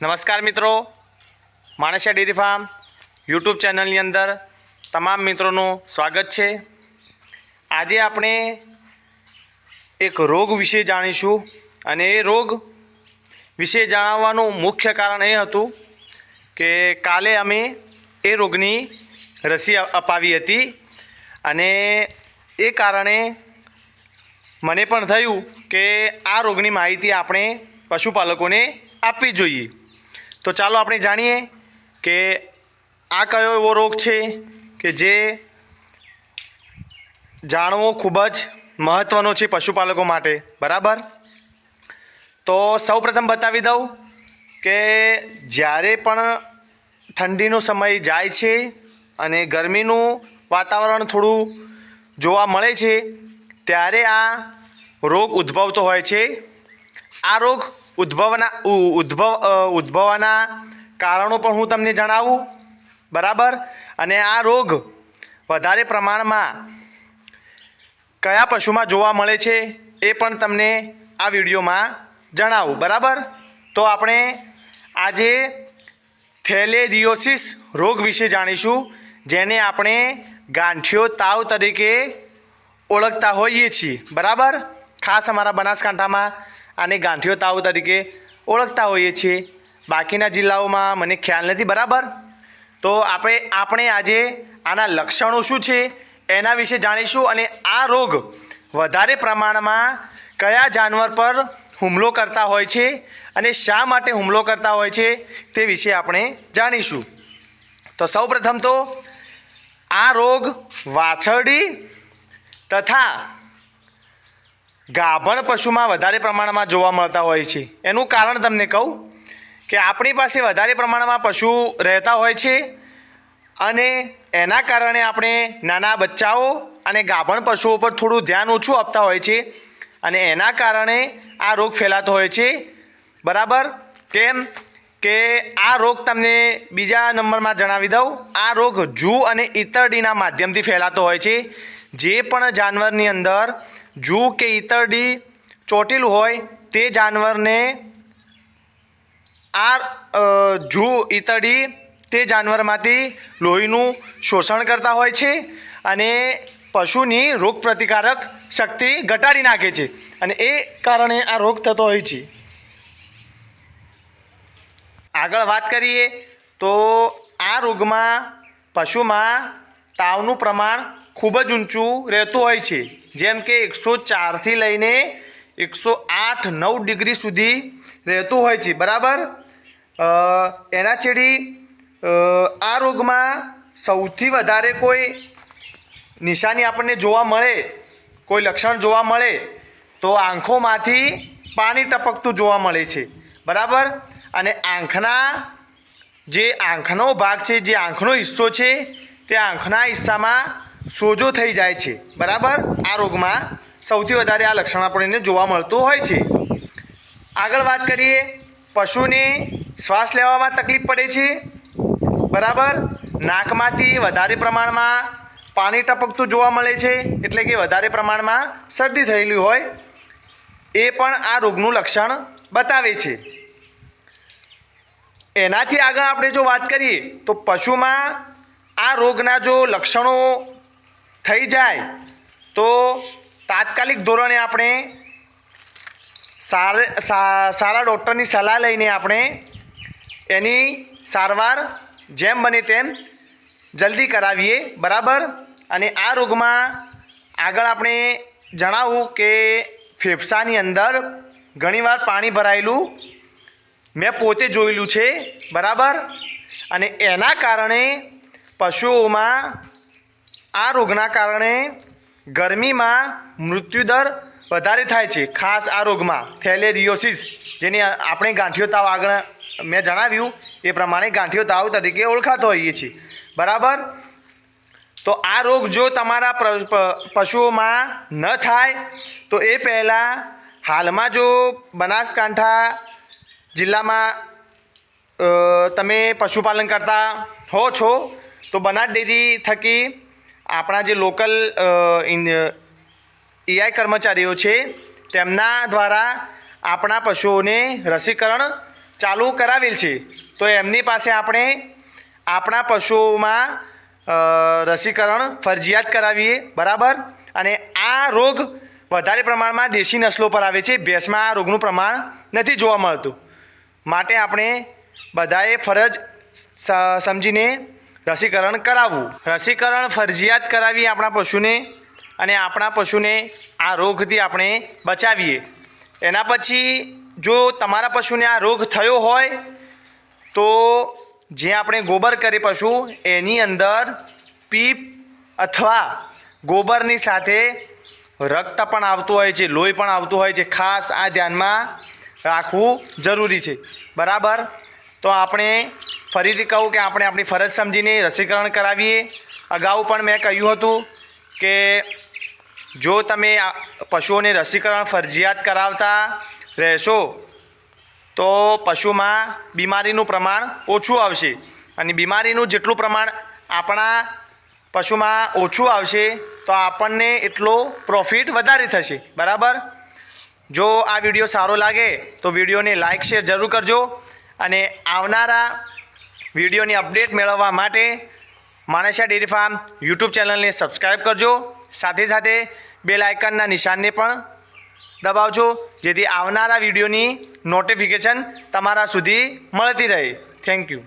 નમસ્કાર મિત્રો. માણસિયા dairy farm YouTube ચેનલની અંદર તમામ મિત્રોનું સ્વાગત છે. આજે આપણે એક રોગ વિશે જાણીશું અને એ રોગ વિશે જણાવવાનું મુખ્ય કારણ એ હતું કે કાલે અમે એ રોગની રસી અપાવી હતી અને એ કારણે મને પણ થયું કે આ રોગની માહિતી આપણે પશુપાલકોને આપવી જોઈએ. તો ચાલો આપણે જાણીએ કે આ કયો એવો રોગ છે કે જે જાણવો ખૂબ જ મહત્ત્વનો છે પશુપાલકો માટે. બરાબર? તો સૌપ્રથમ બતાવી દઉં કે જ્યારે પણ ઠંડીનો સમય જાય છે અને ગરમીનું વાતાવરણ થોડું જોવા મળે છે, ત્યારે આ રોગ ઉદ્ભવતો હોય છે. આ રોગ ઉદ્ભવના ઉદ્ભવ ઉદ્ભવવાના કારણો પણ હું તમને જણાવું. બરાબર? અને આ રોગ વધારે પ્રમાણમાં કયા પશુમાં જોવા મળે છે એ પણ તમને આ વિડીયોમાં જણાવું. બરાબર? તો આપણે આજે થેલેરિયોસિસ રોગ વિશે જાણીશું, જેને આપણે ગાંઠિયો તાવ તરીકે ઓળખતા હોઈએ છીએ. બરાબર? ખાસ અમારા બનાસકાંઠામાં આને ગાંઠિયો તાવ તરીકે ઓળખતા હોઈએ છીએ. બાકીના જિલ્લાઓમાં મને ખ્યાલ નથી, બરાબર? તો આપણે આપણે આજે આના લક્ષણો શું છે એના વિશે જાણીશું અને આ રોગ વધારે પ્રમાણમાં કયા જાનવર પર હુમલો કરતા હોય છે અને શા માટે હુમલો કરતા હોય છે તે વિશે આપણે જાણીશું. તો સૌપ્રથમ તો આ રોગ વાછરડી તથા ગાભણ પશુમાં વધારે પ્રમાણમાં જોવા મળતા હોય છે. એનું કારણ તમને કહું કે આપણી પાસે વધારે પ્રમાણમાં પશુ રહેતા હોય છે અને એના કારણે આપણે નાના બચ્ચાઓ અને ગાભણ પશુઓ પર થોડું ધ્યાન ઓછું આપતા હોય છે અને એના કારણે આ રોગ ફેલાતો હોય છે. બરાબર? કેમ? કે આ રોગ તમને બીજા નંબરમાં જણાવી દઉં. આ રોગ જૂ અને ઈતરડીના માધ્યમથી ફેલાતો હોય છે. જે પણ જાનવરની અંદર જૂ કે ઈતરડી ચોટીલું હોય તે જાનવરને આ જુ ઈતળી તે જાનવરમાંથી લોહીનું શોષણ કરતા હોય છે અને પશુની રોગ પ્રતિકારક શક્તિ ઘટાડી નાખે છે અને એ કારણે આ રોગ થતો હોય છે. આગળ વાત કરીએ તો આ રોગમાં પશુમાં તાવનું પ્રમાણ ખૂબ જ ઊંચું રહેતું હોય છે. જેમ કે એકસો ચારથી લઈને એકસો આઠ નવ ડિગ્રી સુધી રહેતું હોય છે. બરાબર? એના છેડી આ રોગમાં સૌથી વધારે કોઈ નિશાની આપણને જોવા મળે, કોઈ લક્ષણ જોવા મળે, તો આંખોમાંથી પાણી ટપકતું જોવા મળે છે. બરાબર? અને આંખના જે આંખનો ભાગ છે, જે આંખનો હિસ્સો છે તે આંખના હિસ્સામાં સોજો થઈ જાય છે. બરાબર? આ રોગમાં સૌથી વધારે આ લક્ષણ આપણને જોવા મળતું હોય છે. આગળ વાત કરીએ, પશુને શ્વાસ લેવામાં તકલીફ પડે છે. બરાબર? નાકમાંથી વધારે પ્રમાણમાં પાણી ટપકતું જોવા મળે છે, એટલે કે વધારે પ્રમાણમાં શરદી થયેલી હોય. એ પણ આ રોગનું લક્ષણ બતાવે છે. એનાથી આગળ આપણે જો વાત કરીએ, તો પશુમાં આ રોગના જો લક્ષણો થઈ જાય તો તાત્કાલિક ધોરણે આપણે સાર સારા ડૉક્ટરની સલાહ લઈને આપણે એની સારવાર જેમ બને તેમ જલ્દી કરાવીએ, બરાબર? અને આ રોગમાં આગળ આપણે જણાવું કે ફેફસાની અંદર ઘણીવાર પાણી ભરાયેલું મેં પોતે જોયેલું છે, બરાબર? અને એના કારણે પશુઓમાં આ રોગના કારણે ગરમીમાં મૃત્યુદર વધારે થાય છે. ખાસ આ રોગમાં થેલેરિયોસિસ જેની આપણે ગાંઠિયો તાવ આગળ મેં જણાવ્યું, એ પ્રમાણે ગાંઠિયો તાવ તરીકે ઓળખાતો હોઈએ છીએ. બરાબર? તો આ રોગ જો તમારા પશુઓમાં ન થાય, તો એ પહેલાં હાલમાં જો બનાસકાંઠા જિલ્લામાં તમે પશુપાલન કરતા હો છો તો બનાસ ડેરી થકી આપણા જે લોકલ એઆઈ કર્મચારીઓ છે, તેમના દ્વારા આપણા પશુઓને રસીકરણ ચાલુ કરાવેલ છે. તો એમની પાસે આપણે આપણા પશુઓમાં રસીકરણ ફરજિયાત કરાવીએ, બરાબર? અને આ રોગ વધારે પ્રમાણમાં દેશી નસલો પર આવે છે. ભેંસમાં આ રોગનું પ્રમાણ નથી જોવા મળતું. માટે આપણે બધાએ ફરજ સમજીને રસીકરણ કરાવવું. રસીકરણ ફરજિયાત કરાવીએ આપણા પશુને અને આપણા પશુને આ રોગથી આપણે બચાવીએ. એના પછી જો તમારા પશુને આ રોગ થયો હોય, તો જે આપણે ગોબર કરી પશુ, એની અંદર પીપ અથવા ગોબરની સાથે રક્ત પણ આવતું હોય છે, લોહી પણ આવતું હોય છે, ખાસ આ ધ્યાનમાં રાખવું જરૂરી છે. બરાબર? તો આપણે ફરીથી કહું કે આપણે આપણી ફરજ સમજીને રસીકરણ કરાવીએ. અગાઉ પણ મેં કહ્યું હતું કે જો તમે પશુઓને રસીકરણ ફરજિયાત કરાવતા રહેશો, તો પશુમાં બીમારીનું પ્રમાણ ઓછું આવશે અને બીમારીનું જેટલું પ્રમાણ આપણા પશુમાં ઓછું આવશે, તો આપણને એટલો પ્રોફિટ વધારે થશે. બરાબર? જો આ વીડિયો સારો લાગે, તો વિડીયોને લાઇક શેર જરૂર કરજો. અને આવનારા વિડીયોની અપડેટ મેળવવા માટે માણસા ડેરી ફાર્મ યુટ્યુબ ચેનલને સબસ્ક્રાઈબ કરજો. સાથે સાથે બેલ આઇકનના નિશાનને પણ દબાવજો, જેથી આવનારા વિડીયોની નોટિફિકેશન તમારા સુધી મળતી રહે. Thank you.